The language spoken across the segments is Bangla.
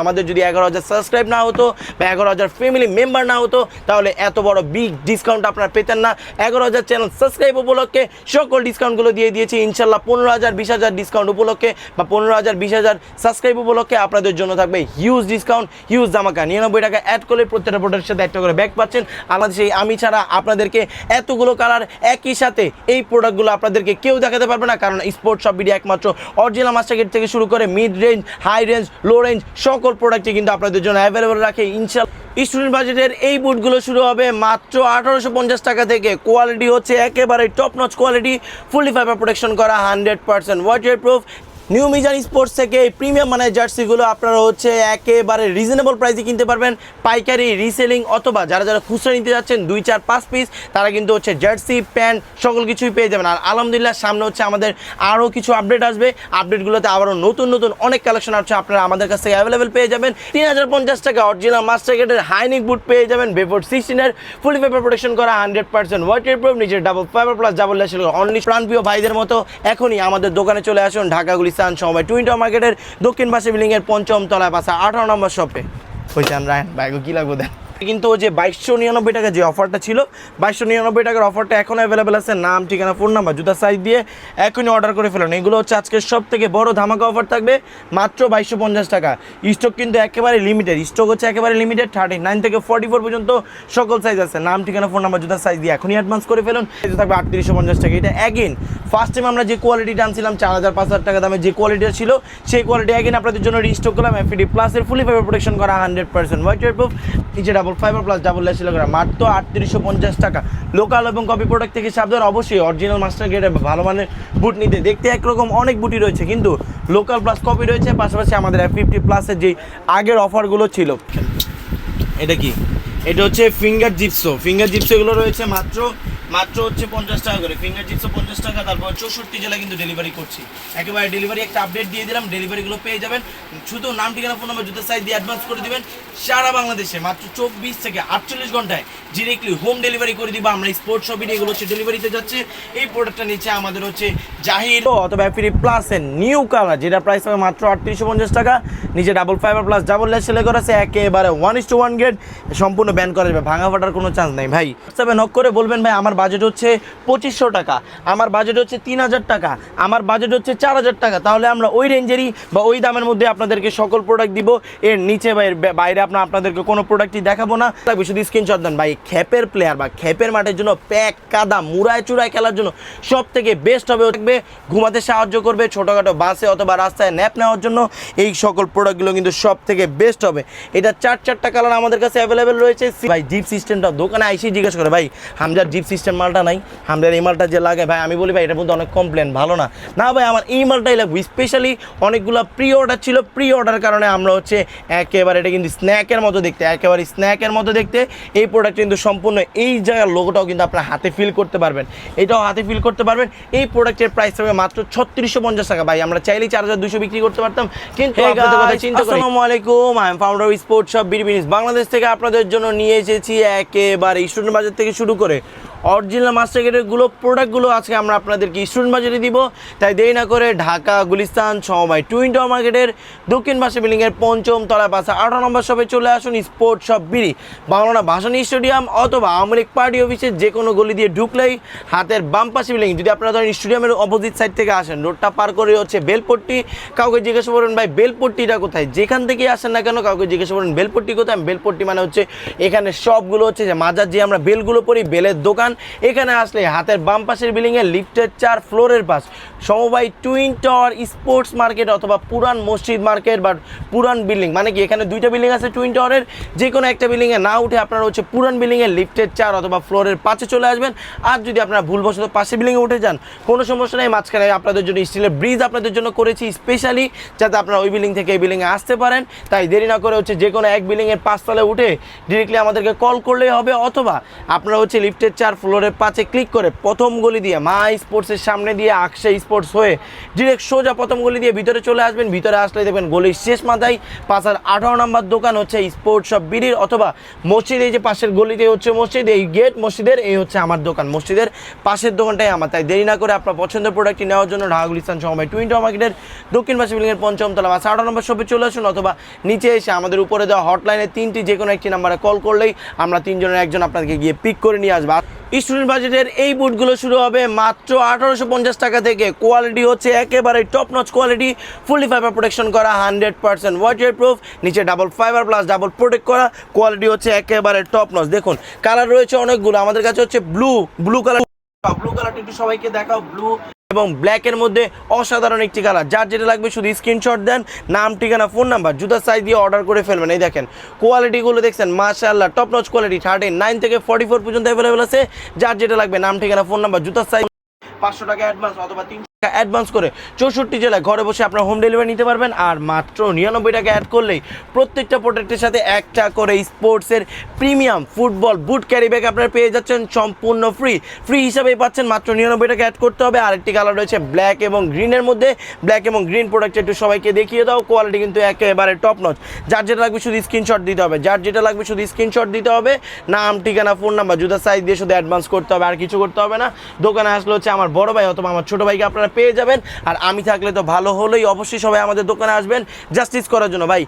আমাদের যদি এগারো হাজার সাবস্ক্রাইব না হতো বা এগারো হাজার ফ্যামিলি মেম্বার না হতো, তাহলে এত বড় বিগ ডিসকাউন্ট আপনারা পেতেন না। এগারো হাজার চ্যানেল সাবস্ক্রাইব উপলক্ষে সকল ডিসকাউন্টগুলো দিয়ে দিয়েছি। ইনশাল্লাহ পনেরো হাজার, বিশ হাজার ডিসকাউন্ট উপলক্ষে বা পনেরো হাজার, বিশ হাজার সাবস্ক্রাইব উপলক্ষে আপনাদের জন্য থাকবে হিউজ ডিসকাউন্ট হিউজ জামাকা নিরানব্বই টাকা অ্যাড করলে প্রত্যেকটা প্রোডাক্টের সাথে একটা করে ব্যাগ পাচ্ছেন। আমাদের সেই আমি ছাড়া আপনাদেরকে এতগুলো কালার একই সাথে এই প্রোডাক্টগুলো আপনাদেরকে কেউ দেখাতে পারবে না, কারণ স্পোর্টস সব ভিডিও একমাত্র অরিজিনাল মাস্টার থেকে শুরু করে mid range high range low range সকল প্রোডাক্টই কিন্তু আপনাদের জন্য অ্যাভেলেবল রাখে। ইনশাল স্টুডেন্ট বাজেটের এই বুটগুলো শুরু হবে মাত্র আঠারোশো পঞ্চাশ টাকা থেকে। কোয়ালিটি হচ্ছে একেবারে top notch quality fully fibre protection করা hundred percent waterproof new Mizan sports থেকে এই প্রিমিয়াম মানের জার্সিগুলো আপনারা হচ্ছে একেবারে রিজনেবল প্রাইসে কিনতে পারবেন। পাইকারি রিসেলিং অথবা যারা যারা খুচরা নিতে যাচ্ছেন, দুই, চার, পাঁচ পিস তারা কিন্তু হচ্ছে জার্সি, প্যান্ট সকল কিছুই পেয়ে যাবেন। আর আলহামদুলিল্লাহ, সামনে হচ্ছে আমাদের আরও কিছু আপডেট আসবে। আপডেটগুলোতে আবারও নতুন নতুন অনেক কালেকশন আছে, আপনারা আমাদের কাছ থেকে অ্যাভেলেবেল পেয়ে যাবেন। তিন হাজার পঞ্চাশ টাকা অরিজিনাল মাস্টার গেটের হাইনিক বুট পেয়ে যাবেন। বেফোর সিক্সটিনের ফুল পেপার প্রোটেকশন করা হান্ড্রেড পার্সেন্ট ওয়াটার প্রুফ নিজের double fibre plus double only প্রাণপ্রিয় ভাইদের মতো এখনই আমাদের দোকানে চলে আসুন। ঢাকা গুলিস্তান সময় টুইন্টার মার্কেটের দক্ষিণ পাশে বিল্ডিংয়ের পঞ্চম তলায় পাশে আঠারো নম্বর শপে হয়েছেন রায়ন ভাইগো কী লাগবো দেন? কিন্তু ওই যে বাইশশো নিরানব্বই টাকা যে অফারটা ছিল, বাইশশো নিরানব্বই টাকার অফারটা এখন অ্যাভেলেবেল আছে। নাম, ঠিকানা ফোন নাম্বার জুতা সাইজ দিয়ে এখনই অর্ডার করে ফেলুন। এগুলো হচ্ছে আজকের সব থেকে বড় ধামাকা অফার থাকবে, মাত্র বাইশশো পঞ্চাশ টাকা। স্টক কিন্তু একেবারে লিমিটেড স্টক হচ্ছে একেবারে লিমিটেড থার্টি নাইন থেকে ফর্টি ফোর পর্যন্ত সকল সাইজ আছে। নাম, ঠিকানা ফোন নাম্বার জুতা সাইজ দিয়ে এখনই অ্যাডভান্স করে ফেলুন। এটা থাকবে আটত্রিশশো পঞ্চাশ টাকা। এটা অ্যাগেন ফার্স্ট টাইম আমরা যে কোয়ালিটিটা আনছিলাম, চার হাজার, পাঁচ হাজার টাকা দামে যে কোয়ালিটিটা ছিল, সেই কোয়ালিটি অ্যাগেন আপনাদের জন্য রিস্টক করলাম। এফিডি প্লাসের ফুলি ফাইবার প্রোটেকশন করা হান্ড্রেড পার্সেন্ট ওয়াটার প্রুফ নিচে ডাবল ফাইবার প্লাস ডাবল লেসি করা মাত্র আটত্রিশশো পঞ্চাশ টাকা। লোকাল এবং কপি প্রোডাক্ট থেকে সাবধান, অবশ্যই অরিজিনাল মাস্টার গেটে ভালো মানের বুট নিতে। দেখতে একরকম অনেক বুটি রয়েছে, কিন্তু লোকাল প্লাস কপি রয়েছে, পাশাপাশি আমাদের ফিফটি প্লাসের যে আগের অফারগুলো ছিল। এটা কি? এটা হচ্ছে ফিঙ্গার জিপসো ফিঙ্গার জিপসো এগুলো রয়েছে মাত্র মাত্র হচ্ছে পঞ্চাশ টাকা করে। ফিঙ্গার জিপসো পঞ্চাশ টাকা, তারপর চৌষট্টি জেলা কিন্তু ডেলিভারি করছি। একেবারে ডেলিভারি একটা আপডেট দিয়ে দিলাম ডেলিভারিগুলো পেয়ে যাবেন। শুধু নাম, ঠিকানা ফোন নাম্বার জুতো সাইজ দিয়ে অ্যাডভান্স করে দিবেন। সারা বাংলাদেশে মাত্র চব্বিশ থেকে আটচল্লিশ ঘন্টায় ডিরেক্টলি হোম ডেলিভারি করে দিব। আমরা স্পোর্টস শপিং এগুলো হচ্ছে ডেলিভারিতে যাচ্ছে। এই প্রোডাক্টটা নিচ্ছে আমাদের হচ্ছে জাহির। অথবা ফ্রি প্লাসের নিউ কালার যেটা প্রাইস হবে মাত্র আটত্রিশশো পঞ্চাশ টাকা। নিচে double fibre plus double lace সেলে করা আছে। একেবারে one is to one get সম্পূর্ণ ব্যান করা যাবে। ভাঙা ফাটার কোনো চান্স নেই। ভাই হোয়াটসঅ্যাপে নক করে বলবেন, ভাই, আমার বাজেট হচ্ছে পঁচিশশো টাকা, আমার বাজেট হচ্ছে তিন হাজার টাকা, আমার বাজেট হচ্ছে চার হাজার টাকা, তাহলে আমরা ওই রেঞ্জেরই বা ওই দামের মধ্যে আপনাদেরকে সকল প্রোডাক্ট দিব। এর নিচে বা এর বাইরে আপনার আপনাদেরকে কোনো প্রোডাক্টই দেখাবো না। লাগবে শুধু স্ক্রিনশট দেন ভাই খ্যাপের প্লেয়ার বা খ্যাপের মাঠের জন্য প্যাক কাদা, মুড়ায় চূড়ায় খেলার জন্য সব থেকে বেস্ট হবে থাকবে ঘুমাতে সাহায্য করবে ছোটোখাটো বাসে অথবা রাস্তায় ন্যাপ নেওয়ার জন্য। এই সকল প্রোডাক্টগুলো কিন্তু সব থেকে বেস্ট হবে। এটা চার চারটা কালার আমাদের কাছে অ্যাভেলেবেল রয়েছে। ভাই জিপ সিস্টেমটা দোকানে আইসি জিজ্ঞেস করে, ভাই, হামজার জিপ সিস্টেম মালটা নাই হামজার এই মালটা যে লাগে ভাই আমি বলি ভাই এটার মধ্যে অনেক কমপ্লেন ভালো না। না ভাই আমার এই মালটাই লাগবে। স্পেশালি অনেকগুলো প্রি অর্ডার ছিল প্রি অর্ডার কারণে আমরা হচ্ছে একেবারে এটা কিন্তু স্ন্যাকের মতো দেখতে একেবারে স্ন্যাকের মতো দেখতে এই প্রোডাক্ট কিন্তু সম্পূর্ণ এই জায়গার লোগোটাও কিন্তু আপনার হাতে ফিল করতে পারবেন। এটাও হাতে ফিল করতে পারবেন। এই প্রোডাক্টের প্রাইস হবে মাত্র ছত্রিশশো পঞ্চাশ টাকা ভাই। আমরা চাইলেই চার হাজার দুশো বিক্রি করতে পারতাম কিন্তু আসসালামু আলাইকুম। I am founder of sports shop বিরবিনিস Bangladesh থেকে আপনাদের জন্য নিয়ে এসেছি একেবারে স্টুডেন্ট বাজার থেকে শুরু করে অরিজিনাল মাস্টার গেটেরগুলো প্রোডাক্টগুলো আজকে আমরা আপনাদেরকে স্টুডেন্ট বাজারে দিব। তাই দেরি না করে ঢাকা, গুলিস্তান সময় টুইন টাওয়ার মার্কেটের দক্ষিণ পাশে বিল্ডিংয়ের পঞ্চম তলায় পাশে আঠারো নম্বর শপে চলে আসুন স্পোর্টস শপ বিড়ি বাংলা ভাসানী স্টেডিয়াম অথবা আওয়ামী লীগ পার্টি অফিসের যে কোনো গলি দিয়ে ঢুকলেই হাতের বাম পাশে বিল্ডিং যদি আপনারা ধরেন স্টেডিয়ামের অপোজিট সাইড থেকে আসেন রোডটা পার করে হচ্ছে বেলপট্টি কাউকে জিজ্ঞাসা করেন, ভাই বেলপট্টিটা কোথায়? যেখান থেকে আসেন না কেন, কাউকে জিজ্ঞাসা করেন বেলপট্টি কোথায়? বেলপট্টি মানে হচ্ছে এখানে সবগুলো হচ্ছে যে মাজার যে আমরা বেলগুলো পরি, বেলের দোকান এখানে আসলে হাতের বাম পাশের বিল্ডিংয়ে লিফটের চার ফ্লোরের পাশ। সমবায় টুইন টাওয়ার, স্পোর্টস মার্কেট অথবা পুরান মসজিদ মার্কেট বা পুরান বিল্ডিং। মানে কি, এখানে দুইটা বিল্ডিং আছে টুইন টাওয়ারের? যে কোনো একটা বিল্ডিংয়ে না উঠে আপনারা হচ্ছে পুরান বিল্ডিংয়ে লিফটের চার অথবা ফ্লোরের পাশে চলে আসবেন। আর যদি আপনারা ভুলবশত পাশে বিল্ডিংয়ে উঠে যান, কোনো সমস্যা নেই, মাঝখানে আপনাদের জন্য স্টিলের ব্রিজ আপনাদের জন্য করেছি স্পেশালি যাতে আপনারা ওই বিল্ডিং থেকে এই বিল্ডিংয়ে আসতে পারেন। তাই দেরি না করে হচ্ছে যে কোনো এক বিল্ডিংয়ের পাঁচতলায় উঠে ডিরেক্টলি আমাদেরকে কল করলেই হবে, অথবা আপনারা হচ্ছে লিফটের চার ফ্লোরের পাশে ক্লিক করে প্রথম গলি দিয়ে মা স্পোর্টসের সামনে দিয়ে আকশা স্পোর্টস হয়ে ডিরেক্ট সোজা প্রথম গলি দিয়ে ভিতরে চলে আসবেন। ভিতরে আসলে দেখবেন গলির শেষ মাথায় পাশার আঠারো নম্বর দোকান হচ্ছে স্পোর্টস শপ বিড়ির অথবা মসজিদ। এই যে পাশের গলিতে হচ্ছে মসজিদ, এই গেট মসজিদের, এই হচ্ছে আমার দোকান। মসজিদের পাশের দোকানটাই আমার, তাই দেরি না করে আপনার পছন্দের প্রোডাক্টটি নেওয়ার জন্য ঢাকা ইস্তান সময় টুইন টাওয়ার মার্কেটের দক্ষিণ পাশে বিল্ডিংয়ের পঞ্চম তলা। বা আঠারো নম্বর শপে চলে আসুন অথবা নিচে এসে আমাদের উপরে দেওয়া হটলাইনে তিনটি যে কোনো একটি নাম্বারে কল করলেই আমরা তিনজনের একজন আপনাকে গিয়ে পিক করে নিয়ে আসব। স্টুডেন্ট বাজেটের এই বুটগুলো শুরু হবে মাত্র আঠারোশো পঞ্চাশ টাকা থেকে। কোয়ালিটি হচ্ছে একেবারে top notch quality fully fibre protection করা হান্ড্রেড পার্সেন্ট ওয়াটার প্রুফ নিচে double fibre plus double protect করা কোয়ালিটি হচ্ছে একেবারে টপ নচ দেখুন কালার রয়েছে অনেকগুলো, আমাদের কাছে হচ্ছে ব্লু ব্লু কালার ব্লু কালারটা একটু সবাইকে দেখাও ব্লু এবং ব্ল্যাকের মধ্যে অসাধারণ একটি কালার যার যেটা লাগবে শুধু স্ক্রিনশট দেন, নাম, ঠিকানা ফোন নাম্বার জুতার সাইজ দিয়ে অর্ডার করে ফেলবেন। এই দেখেন কোয়ালিটিগুলো দেখছেন, মাশাআল্লাহ top notch quality thirty nine থেকে ফর্টি ফোর পর্যন্ত অ্যাভেলেবেল আছে। যার যেটা লাগবে, নাম, ঠিকানা ফোন নাম্বার জুতার সাইজ পাঁচশো টাকা অ্যাডভান্স অথবা তিনশো টাকা অ্যাডভান্স করে চৌষট্টি জেলায় ঘরে বসে আপনার হোম ডেলিভারি নিতে পারবেন আর মাত্র নিরানব্বই টাকা অ্যাড করলেই প্রত্যেকটা প্রোডাক্টের সাথে একটা করে স্পোর্টসের premium football boot carry bag আপনারা পেয়ে যাচ্ছেন সম্পূর্ণ ফ্রি ফ্রি হিসাবেই পাচ্ছেন মাত্র নিরানব্বই টাকা অ্যাড করতে হবে। আরেকটি কালার রয়েছে ব্ল্যাক এবং গ্রিনের মধ্যে। ব্ল্যাক এবং গ্রিন প্রোডাক্ট একটু সবাইকে দেখিয়ে দাও। কোয়ালিটি কিন্তু একেবারে টপ নচ যার যেটা লাগবে শুধু স্ক্রিনশট দিতে হবে। যার যেটা লাগবে শুধু স্ক্রিনশট দিতে হবে। নাম, ঠিকানা ফোন নাম্বার জুতার সাইজ দিয়ে শুধু অ্যাডভান্স করতে হবে। আর কিছু করতে হবে না। দোকানে আসলে হচ্ছে আমার বড় ভাই অথবা আমার ছোটো ভাইকে আপনারা পেয়ে যাবেন। আর আমি থাকলে তো ভালো হলেই অবশ্যই সবাই আমাদের দোকানে আসবেন। জাস্টিস করার জন্য। ভাই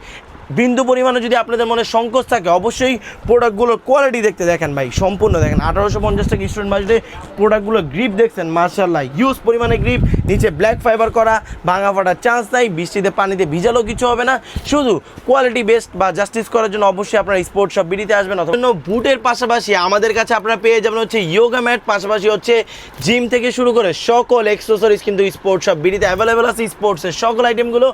বিন্দু পরিমাণে যদি আপনাদের মনে সংকোচ থাকে, অবশ্যই প্রোডাক্টগুলোর কোয়ালিটি দেখতে দেখেন ভাই, সম্পূর্ণ দেখেন। আঠারোশো পঞ্চাশ টাকা স্টুডেন্ট বাজেটে প্রোডাক্টগুলোর গ্রিপ দেখছেন মার্শাল্লাহ ইউজ পরিমাণে গ্রিপ নিচে ব্ল্যাক ফাইবার করা, ভাঙা ফাটার চান্স নাই, বৃষ্টিতে পানিতে ভিজালেও কিছু হবে না। শুধু কোয়ালিটি বেস্ট বা জাস্টিস করার জন্য অবশ্যই আপনারা স্পোর্টস সব বিডিতে আসবেন, অথবা বুটের পাশাপাশি আমাদের কাছে আপনারা পেয়ে যাবেন হচ্ছে ইয়োগা ম্যাট পাশাপাশি হচ্ছে জিম থেকে শুরু করে সকল এক্সেসরিজ কিন্তু স্পোর্টস সব বিডিতে অ্যাভেলেবেল আছে। স্পোর্টসের সকল আইটেমগুলো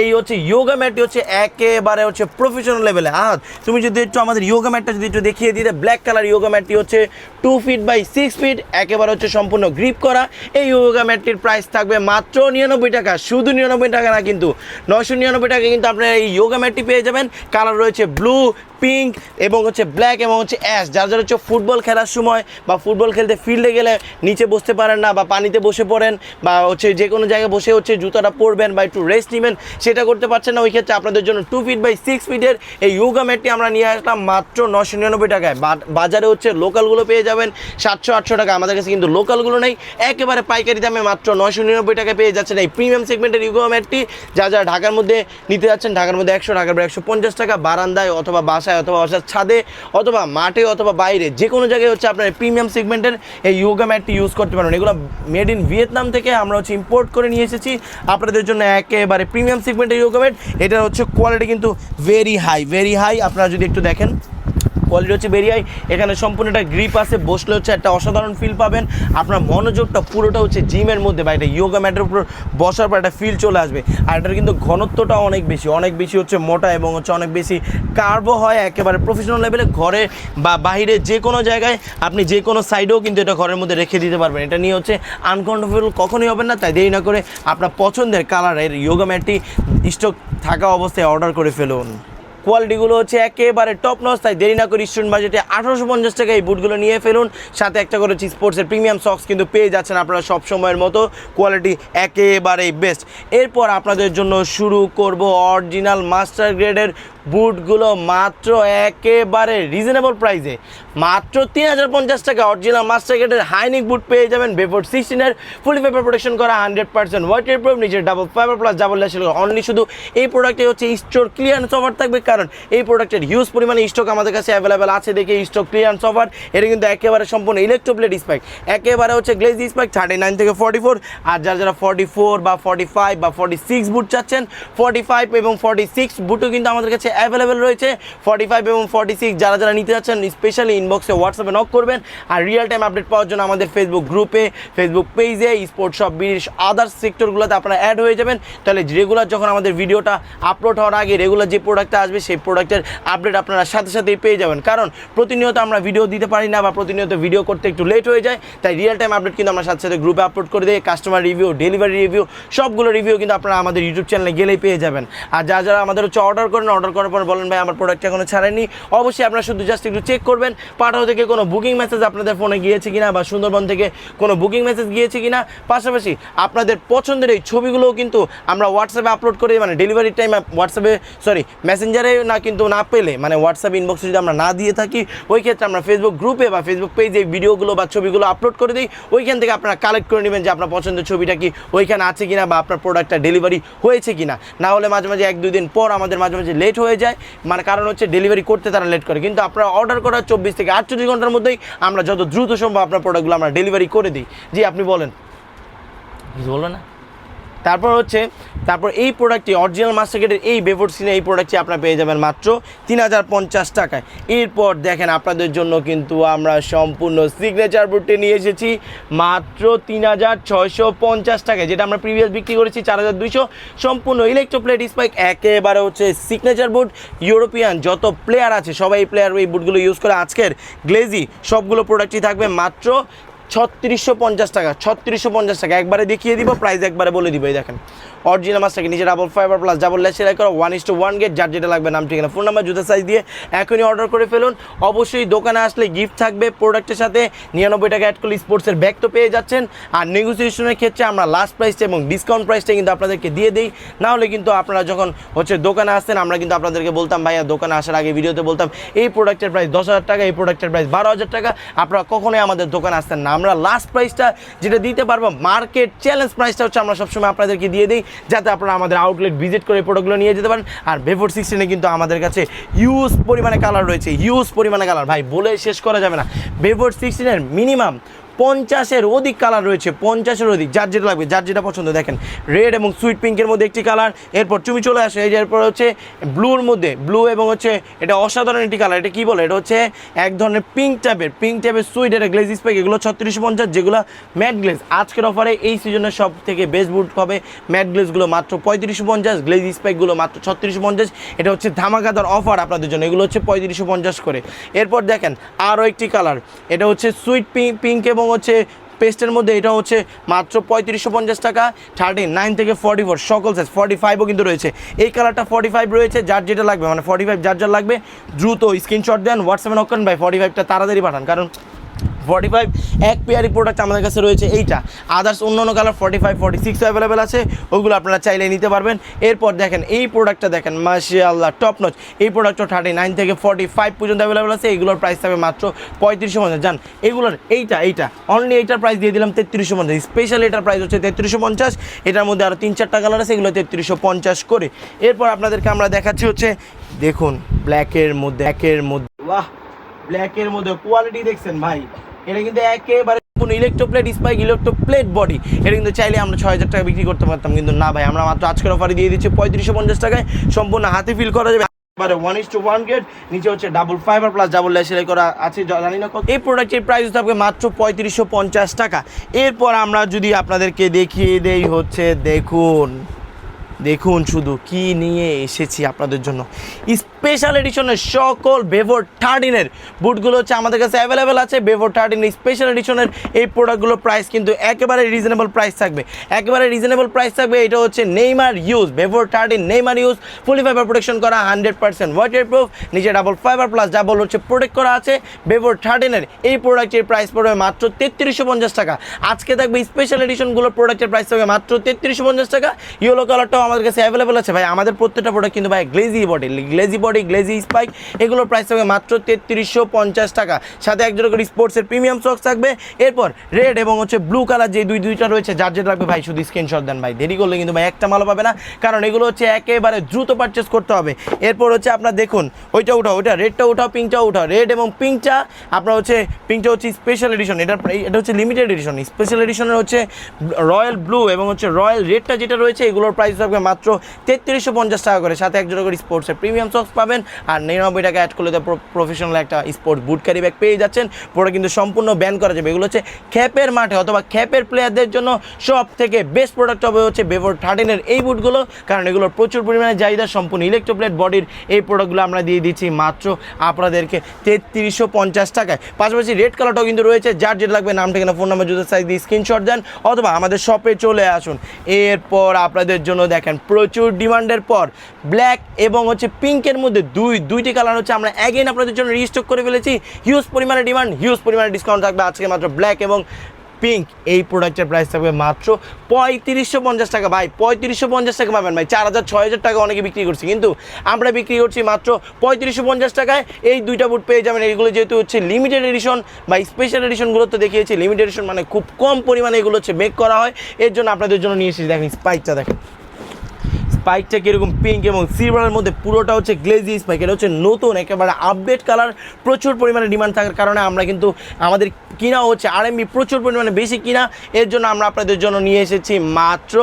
এই হচ্ছে ইয়োগা ম্যাটটি হচ্ছে একেবারে হচ্ছে প্রফেশনাল লেভেলে আর তুমি যদি একটু আমাদের ইয়োগা ম্যাটটা যদি একটু দেখিয়ে দিতে ব্ল্যাক কালার ইয়োগা ম্যাটটি হচ্ছে two feet by six feet একেবারে হচ্ছে সম্পূর্ণ গ্রিপ করা। এই ইয়োগা ম্যাটটির প্রাইস থাকবে মাত্র নিরানব্বই টাকা। শুধু নিরানব্বই টাকা না কিন্তু নয়শো নিরানব্বই টাকা কিন্তু আপনারা এই ইয়োগা ম্যাটটি পেয়ে যাবেন। কালার রয়েছে ব্লু পিঙ্ক এবং হচ্ছে ব্ল্যাক এবং হচ্ছে অ্যাশ। যার যারা হচ্ছে ফুটবল খেলার সময় বা ফুটবল খেলতে ফিল্ডে গেলে নিচে বসতে পারেন না বা পানিতে বসে পড়েন বা হচ্ছে যে কোনো জায়গায় বসে হচ্ছে জুতাটা পরবেন বা একটু রেস্ট নেবেন, সেটা করতে পারছেন না। ওই ক্ষেত্রে আপনাদের জন্য টু ফিট বাই সিক্স ফিটের এই ইয়োগা ম্যাটটি আমরা নিয়ে আসলাম মাত্র নশো নিরানব্বই টাকায়। বাজারে হচ্ছে লোকালগুলো পেয়ে যাবেন সাতশো আটশো টাকা। আমাদের কাছে কিন্তু লোকালগুলো নেই। একেবারে পাইকারি দামে মাত্র নশো নিরানব্বই টাকায় পেয়ে যাচ্ছেন এই প্রিমিয়াম সেগমেন্টের ইয়োগা ম্যাটটি যা যা ঢাকার মধ্যে নিতে যাচ্ছেন, ঢাকার মধ্যে একশো, ঢাকার একশো পঞ্চাশ টাকা। বারান্দায় অথবা বাসায় অথবা অর্থাৎ ছাদে অথবা মাঠে অথবা বাইরে যে কোনো জায়গায় হচ্ছে আপনার প্রিমিয়াম সেগমেন্টের এই ইয়োগা ম্যাটটি ইউজ করতে পারেন। এগুলো মেড ইন ভিয়েতনাম থেকে আমরা হচ্ছে ইম্পোর্ট করে নিয়ে এসেছি। আপনাদের জন্য একেবারে প্রিমিয়াম সেগমেন্টের ইয়োগা ম্যাট। এটার হচ্ছে কোয়ালিটি কিন্তু ভেরি হাই ভেরি হাই আপনারা যদি একটু দেখেন। কোয়ালিটি হচ্ছে বেরিয়াই এখানে সম্পূর্ণ একটা গ্রিপ আছে, বসলে হচ্ছে একটা অসাধারণ ফিল পাবেন। আপনার মনোযোগটা পুরোটা হচ্ছে জিমের মধ্যে, বা এটা ইয়োগা ম্যাটের উপর বসার পর একটা ফিল চলে আসবে। আর এটার কিন্তু ঘনত্বটা অনেক বেশি অনেক বেশি হচ্ছে মোটা এবং হচ্ছে অনেক বেশি কার্বো হয় একেবারে প্রফেশনাল লেভেলে ঘরে বা বাইরে যে কোনো জায়গায় আপনি যে কোনো সাইডেও কিন্তু এটা ঘরের মধ্যে রেখে দিতে পারবেন। এটা নিয়ে হচ্ছে আনকমফোর্টেবল কখনোই হবে না, তাই দেরি না করে আপনার পছন্দের কালারের ইয়োগা ম্যাটটি স্টক থাকা অবস্থায় অর্ডার করে ফেলুন। কোয়ালিটিগুলো হচ্ছে একেবারে টপ নস তাই দেরি না করে স্টুডেন্ট বাজেটে আঠারোশো পঞ্চাশ টাকা এই বুটগুলো নিয়ে ফেলুন। সাথে একটা করে স্পোর্টসের প্রিমিয়াম সক্স কিন্তু পেয়ে যাচ্ছেন আপনারা সব সময়ের মতো। কোয়ালিটি একেবারেই বেস্ট এরপর আপনাদের জন্য শুরু করব অরিজিনাল মাস্টার গ্রেডের বুটগুলো মাত্র একেবারে রিজনেবল প্রাইসে মাত্র তিন হাজার পঞ্চাশ টাকা অরিজিনাল মাস্টার গ্রেডের হাইনিক বুট পেয়ে যাবেন বেফোর সিক্সটিনের ফুলি পেপার প্রোটেকশন করা হান্ড্রেড পার্সেন্ট ওয়াটার প্রুফ নিচের ডাবল ফাইবার প্লাস ডাবল ল্যাশেল অনলি শুধু এই প্রোডাক্টে হচ্ছে স্টোর ক্লিয়ারেন্স অফার থাকবে, কারণ এই প্রোডাক্টের হিউজ পরিমাণে স্টক আমাদের কাছে অ্যাভেলেবেল আছে দেখে স্টক ক্লিয়ারেন্স অফার এটা কিন্তু একেবারে সম্পূর্ণ ইলেকট্রোপ্লেট স্পাইক একেবারে হচ্ছে গ্লেজ স্পাইক থার্টি নাইন থেকে ফর্টি ফোর আর যারা যারা ফর্টি ফোর বা ফর্টি ফাইভ বা ফর্টি সিক্স বুট চাচ্ছেন ফর্টি ফাইভ এবং ফর্টি সিক্স বুটও কিন্তু আমাদের কাছে অ্যাভেলেবেল রয়েছে। ফর্টি ফাইভ এবং ফর্টি সিক্স যারা যারা নিতে যাচ্ছেন স্পেশালি ইনবক্সে হোয়াটসঅ্যাপে নক করবেন। আর রিয়েল টাইম আপডেট পাওয়ার জন্য আমাদের ফেসবুক গ্রুপে ফেসবুক পেজে স্পোর্টস সব বিশ আদার্স সেক্টরগুলোতে আপনারা অ্যাড হয়ে যাবেন। তাহলে রেগুলার যখন আমাদের ভিডিওটা আপলোড হওয়ার আগে রেগুলার যে প্রোডাক্টটা আসবে, সেই প্রোডাক্টের আপডেট আপনারা সাথে সাথেই পেয়ে যাবেন। কারণ প্রতিনিয়ত আমরা ভিডিও দিতে পারি না বা প্রতিনিয়ত ভিডিও করতে একটু লেট হয়ে যায়। তাই রিয়েল টাইম আপডেট কিন্তু আমরা সাথে সাথে গ্রুপে আপলোড করে দিই কাস্টমার রিভিউ ডেলিভারি রিভিউ সবগুলো রিভিউ কিন্তু আপনারা আমাদের ইউটিউব চ্যানেলে গেলেই পেয়ে যাবেন। আর যা যারা আমাদের হচ্ছে অর্ডার করেন অর্ডার পর বলেন ভাই, আমার প্রোডাক্ট এখনও ছাড়েনি। অবশ্যই আপনারা শুধু জাস্ট একটু চেক করবেন, পাঠাও থেকে কোনো বুকিং মেসেজ আপনাদের ফোনে গিয়েছে কিনা বা সুন্দরবন থেকে কোনো বুকিং মেসেজ গিয়েছে কিনা। পাশাপাশি আপনাদের পছন্দের এই ছবিগুলোও কিন্তু আমরা হোয়াটসঅ্যাপে আপলোড করে মানে ডেলিভারি টাইম হোয়াটসঅ্যাপে সরি মেসেঞ্জারে না কিন্তু না পেলে মানে হোয়াটসঅ্যাপ ইনবক্সে যদি আমরা না দিয়ে থাকি, ওই ক্ষেত্রে আমরা ফেসবুক গ্রুপে বা ফেসবুক পেজে এই ভিডিওগুলো বা ছবিগুলো আপলোড করে দিই। ওইখান থেকে আপনারা কালেক্ট করে নেবেন যে আপনার পছন্দের ছবিটা কি ওইখানে আছে কিনা বা আপনার প্রোডাক্টটা ডেলিভারি হয়েছে কিনা। না হলে মাঝে মাঝে এক দুই দিন পর আমাদের মাঝে মাঝে লেট হয়ে যায়। মানে কারণ হচ্ছে ডেলিভারি করতে তারা লেট করে। কিন্তু আপনারা অর্ডার করার চব্বিশ থেকে আটচল্লিশ ঘণ্টার মধ্যেই আমরা যত দ্রুত সম্ভব আপনার প্রোডাক্টগুলো আমরা ডেলিভারি করে দিই। জি, আপনি বলেন। কিছু বলবেন না? তারপর হচ্ছে, তারপর এই প্রোডাক্টটি অরিজিনাল মাস্টারকেটের এই বেভর সিনে এই প্রোডাক্টটি আপনারা পেয়ে যাবেন মাত্র তিন হাজার পঞ্চাশ টাকায়। এরপর দেখেন আপনাদের জন্য কিন্তু আমরা সম্পূর্ণ সিগনেচার বুটটি নিয়ে এসেছি মাত্র তিন হাজার ছয়শো পঞ্চাশ টাকায়, যেটা আমরা প্রিভিয়াস বিক্রি করেছি চার হাজার দুইশো। সম্পূর্ণ ইলেকট্রোপ্লেট স্পাইক একেবারে হচ্ছে সিগনেচার বুট ইউরোপিয়ান যত প্লেয়ার আছে, সবাই এই প্লেয়ার এই বুটগুলো ইউজ করে আজকের গ্লেজি সবগুলো প্রোডাক্টই থাকবে মাত্র ছত্রিশশো পঞ্চাশ টাকা, ছত্রিশশো পঞ্চাশ টাকা। একবারে দেখিয়ে দিব প্রাইস একবারে বলে দিব, এই দেখেন। অরিজিনাল মাছটাকে নিচে double fibre plus double lace সেলাই করা one is to one get যার যেটা লাগবে নাম ঠিকানা ফোন নাম্বার জুতা সাইজ দিয়ে এখনই অর্ডার করে ফেলুন। অবশ্যই দোকানে আসলে গিফট থাকবে প্রোডাক্টের সাথে, নিরানব্বই টাকা অ্যাড করলে স্পোর্টসের ব্যাগ তো পেয়ে যাচ্ছেন। আর নেগোসিয়েশনের ক্ষেত্রে আমরা লাস্ট প্রাইসটা এবং ডিসকাউন্ট প্রাইসটা কিন্তু আপনাদেরকে দিয়ে দিই। না হলে কিন্তু আপনারা যখন হচ্ছে দোকানে আসতেন আমরা কিন্তু আপনাদেরকে বলতাম, ভাইয়া, দোকানে আসার আগে ভিডিওতে বলতাম, এই প্রোডাক্টের প্রাইস দশ হাজার টাকা, এই প্রোডাক্টের প্রাইস বারো হাজার টাকা। আপনারা কখনোই আমাদের দোকানে আসতেন না। আমরা লাস্ট প্রাইসটা যেটা দিতে পারব মার্কেট চ্যালেঞ্জ প্রাইসটা হচ্ছে আমরা সবসময় আপনাদেরকে দিয়ে দিই। যাতে আপনারা আমাদের আউটলেট ভিজিট করে প্রোডাক্টগুলো নিয়ে যেতে পারেন। আর বেফোর সিক্সটিনে কিন্তু আমাদের কাছে ইউজ পরিমাণে কালার রয়েছে। ইউজ পরিমাণে কালার ভাই, বলে শেষ করা যাবে না। বেফোর সিক্সটিনের মিনিমাম পঞ্চাশের অধিক কালার রয়েছে, পঞ্চাশের অধিক, যার যেটা লাগবে, যার যেটা পছন্দ। দেখেন রেড এবং সুইট পিঙ্কের মধ্যে একটি কালার এরপর চুমি চলে আসে, এই এরপর হচ্ছে ব্লুর মধ্যে ব্লু এবং হচ্ছে এটা অসাধারণ একটি কালার এটা কী বলে? এটা হচ্ছে এক ধরনের পিঙ্ক টাইপের পিঙ্ক টাইপের সুইট এটা গ্লেজ স্পাইক এগুলো ছত্রিশ পঞ্চাশ, যেগুলো ম্যাট গ্লেজ আজকের অফারে এই সিজনের সব থেকে বেস্ট বুট হবে ম্যাট গ্লেজগুলো মাত্র পঁয়ত্রিশশো পঞ্চাশ গ্লেজ স্পাইকগুলো মাত্র ছত্রিশশো পঞ্চাশ। এটা হচ্ছে ধামাকাদার অফার আপনাদের জন্য, এগুলো হচ্ছে পঁয়ত্রিশশো পঞ্চাশ করে। এরপর দেখেন, আরও একটি কালার এটা হচ্ছে সুইট পিঙ্ক পিঙ্ক এবং হচ্ছে পেস্টের মধ্যে এটা হচ্ছে মাত্র পঁয়ত্রিশশো পঞ্চাশ টাকা থার্টিন নাইন থেকে ফর্টি ফোর সকল সাইজ ফর্টি ফাইভও কিন্তু রয়েছে। এই কালারটা ফর্টি ফাইভ রয়েছে, যার যেটা লাগবে মানে ফর্টি ফাইভ যার যার লাগবে, দ্রুত স্ক্রিনশট দেন হোয়াটসঅ্যাপে নক করেন, ভাই ফর্টি ফাইভটা তাড়াতাড়ি পাঠান, কারণ ফর্টি ফাইভ এক পেয়ারি প্রোডাক্ট আমাদের কাছে রয়েছে এইটা। আদার্স অন্য অন্য colour forty five forty six available আছে, ওগুলো আপনারা চাইলে নিতে পারবেন। এরপর দেখেন, এই প্রোডাক্টটা দেখেন মাসি আল্লাহ টপ নচ এই প্রোডাক্টটা থার্টি নাইন থেকে ফর্টি ফাইভ পর্যন্ত অ্যাভেলেবেল আছে, এগুলোর প্রাইস থাকবে মাত্র পঁয়ত্রিশশো পঞ্চাশ। জান, এগুলোর এইটা এইটা অনলি এইটার প্রাইস দিয়ে দিলাম তেত্রিশশো পঞ্চাশ। স্পেশাল এটার প্রাইস হচ্ছে তেত্রিশশো পঞ্চাশ। এটার মধ্যে আরও তিন চারটা কালার আছে, এগুলো তেত্রিশশো পঞ্চাশ করে। এরপর আপনাদেরকে আমরা দেখাচ্ছি হচ্ছে, দেখুন ব্ল্যাকের মধ্যে ব্ল্যাকের মধ্যে বাহ! ব্ল্যাকের মধ্যে কোয়ালিটি দেখছেন ভাই? এটা কিন্তু একেবারে কোনো ইলেকট্রোপ্লেট স্পাইক ইলেকট্রোপ্লেট বডি এটা কিন্তু চাইলে আমরা ছয় হাজার টাকা বিক্রি করতে পারতাম, কিন্তু না ভাই, আমরা মাত্র আজকের অফারে দিয়ে দিচ্ছি পঁয়ত্রিশশো পঞ্চাশ টাকায়। সম্পূর্ণ হাতে ফিল করা যাবে। এবারে one is to one get নিচে হচ্ছে double fibre plus double lace সেলাই করা আছে জানি না কত। এই প্রোডাক্টের প্রাইস থাকবে মাত্র পঁয়ত্রিশশো পঞ্চাশ টাকা। এরপর আমরা যদি আপনাদেরকে দেখিয়ে দেই হচ্ছে, দেখুন। দেখুন শুধু কি নিয়ে এসেছি আপনাদের জন্য। স্পেশাল এডিশনের সকল বেভর থার্টিনের বুটগুলো হচ্ছে আমাদের কাছে অ্যাভেলেবেল আছে। বেভর থার্টিনের স্পেশাল এডিশনের এই প্রোডাক্টগুলোর প্রাইস কিন্তু একেবারে রিজনেবল প্রাইস থাকবে। একেবারে রিজনেবল প্রাইস থাকবে, এটা হচ্ছে Neymar use বেভর thirteen Neymar use fully fibre protection করা হান্ড্রেড পার্সেন্ট ওয়াটার প্রুফ নিচে ডাবল ফাইবার প্লাস ডাবল হচ্ছে প্রোটেক্ট করা আছে। বেভর থার্টিনের এই প্রোডাক্টের প্রাইস পড়বে মাত্র তেত্রিশশো পঞ্চাশ টাকা। আজকে থাকবে স্পেশাল এডিশনগুলোর প্রোডাক্টের প্রাইস থাকবে মাত্র তেত্রিশশো পঞ্চাশ টাকা। ইয়েলো কালারটাও আমাদের কাছে অ্যাভেলেবেল আছে। ভাই, আমাদের প্রত্যেকটা প্রোডাক্ট কিন্তু ভাই glazy body glazy body glazy spike এগুলোর প্রাইস থাকবে মাত্র তেত্রিশশো পঞ্চাশ টাকা। সাথে একজন করে স্পোর্টসের প্রিমিয়াম সক্স থাকবে। এরপর রেড এবং হচ্ছে ব্লু কালার যে দুই দুইটা রয়েছে, যার যেটা লাগবে ভাই শুধু স্ক্রিনশট দেন ভাই। দেরি করলে কিন্তু ভাই একটা মালও পাবে না, কারণ এগুলো হচ্ছে একেবারে দ্রুত পারচেস করতে হবে। এরপর হচ্ছে আপনার দেখুন, ওইটা উঠাও, ওইটা রেডটা উঠাও পিঙ্কটা উঠাও। রেড এবং পিঙ্কটা আপনার হচ্ছে পিঙ্কটা হচ্ছে স্পেশাল এডিশন এটা এটা হচ্ছে লিমিটেড এডিশন স্পেশাল এডিশনের হচ্ছে রয়্যাল ব্লু এবং হচ্ছে রয়্যাল রেডটা যেটা রয়েছে, এগুলোর প্রাইস থাকবে মাত্র তেত্রিশশো পঞ্চাশ টাকা করে। সাথে এক জোড়া করে স্পোর্টসের প্রিমিয়াম সক্স পাবেন আর নিরানব্বই টাকা অ্যাড করলে তো প্রফেশনাল একটা স্পোর্টস বুট ক্যারি ব্যাগ পেয়ে যাচ্ছেন। পুরো কিন্তু সম্পূর্ণ ব্যান করা যাবে। এগুলো হচ্ছে খ্যাপের মাঠে অথবা খ্যাপের প্লেয়ারদের জন্য সব থেকে বেস্ট প্রোডাক্ট হবে হচ্ছে বেভর থার্টিনের এই বুটগুলো কারণ এগুলোর প্রচুর পরিমাণে চাহিদা, সম্পূর্ণ ইলেকট্রোপ্লেট বডির এই প্রোডাক্টগুলো আমরা দিয়ে দিচ্ছি মাত্র আপনাদেরকে তেত্রিশশো পঞ্চাশ টাকায়। পাশাপাশি রেড কালারটাও কিন্তু রয়েছে। যার যেটা লাগবে নাম, ঠিকানা ফোন নাম্বার জুতো সাইজ দিয়ে স্ক্রিনশট দেন অথবা আমাদের শপে চলে আসুন। এরপর আপনাদের জন্য দেখেন, প্রচুর ডিমান্ডের পর ব্ল্যাক এবং হচ্ছে পিঙ্কের মধ্যে দুই, দুইটি কালার হচ্ছে আমরা অ্যাগেন আপনাদের জন্য রিস্টক করে ফেলেছি। হিউজ পরিমাণে ডিমান্ড হিউজ পরিমাণে ডিসকাউন্ট থাকবে আজকে মাত্র ব্ল্যাক এবং পিঙ্ক এই প্রোডাক্টের প্রাইস থাকবে মাত্র পঁয়ত্রিশশো পঞ্চাশ টাকা। ভাই, পঁয়ত্রিশশো পঞ্চাশ টাকা পাবেন ভাই, চার হাজার ছয় হাজার টাকা অনেকে বিক্রি করছি। কিন্তু আমরা বিক্রি করছি মাত্র পঁয়ত্রিশশো পঞ্চাশ টাকায়। এই দুইটা বুট পেয়ে যাবেন। এইগুলো যেহেতু হচ্ছে লিমিটেড এডিশন বা স্পেশাল এডিশনগুলো তো দেখিয়েছি। লিমিটেড এডিশন মানে খুব কম পরিমাণে এগুলো হচ্ছে মেক করা হয়। এর জন্য আপনাদের জন্য নিয়ে এসেছি। দেখেন স্পাইকটা দেখেন। স্পাইকটা কীরকম পিঙ্ক এবং সিলভারের মধ্যে পুরোটা হচ্ছে গ্লেজি স্পাইক এটা হচ্ছে নতুন, একেবারে আপডেট কালার প্রচুর পরিমাণে ডিমান্ড থাকার কারণে আমরা কিন্তু আমাদের কিনা হচ্ছে আরএমবি প্রচুর পরিমাণে বেশি কিনা, এর জন্য আমরা আপনাদের জন্য নিয়ে এসেছি মাত্র